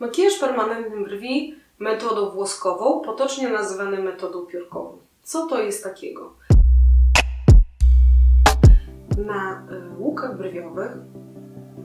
Makijaż permanentny brwi metodą włoskową, potocznie nazywany metodą piórkową. Co to jest takiego? Na y, łukach brwiowych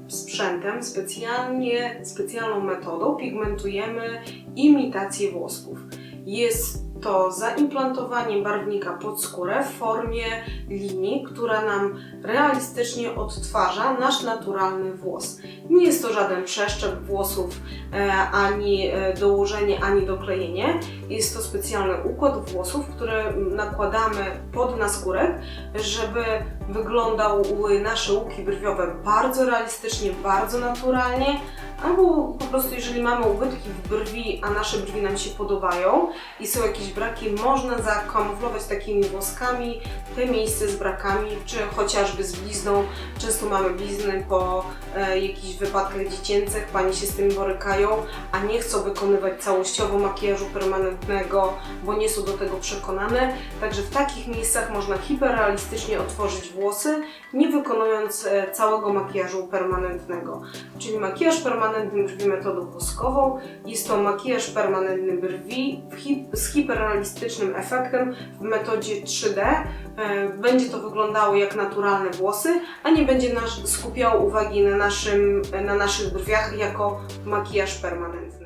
sprzętem, specjalnie, specjalną metodą pigmentujemy imitację włosków. Jest to zaimplantowanie barwnika pod skórę w formie linii, która nam realistycznie odtwarza nasz naturalny włos. Nie jest to żaden przeszczep włosów, e, ani e, dołożenie, ani doklejenie. Jest to specjalny układ włosów, który nakładamy pod naskórek, żeby wyglądały nasze łuki brwiowe bardzo realistycznie, bardzo naturalnie, albo po prostu jeżeli mamy ubytki w brwi, a nasze brwi nam się podobają i są jakieś braki, można zakamuflować takimi włoskami te miejsce z brakami, czy chociażby z blizną. Często mamy blizny po e, jakichś wypadkach dziecięcych, pani się z tym borykają, a nie chcą wykonywać całościowo makijażu permanentnego, bo nie są do tego przekonane. Także w takich miejscach można hiperrealistycznie otworzyć włosy, nie wykonując e, całego makijażu permanentnego. Czyli makijaż permanentny brwi metodą woskową jest to makijaż permanentny brwi z hiperrealistycznym efektem w metodzie 3D. E, Będzie to wyglądało jak naturalne włosy, a nie będzie nas skupiał uwagi na, naszym, na naszych brwiach jako makijaż permanentny.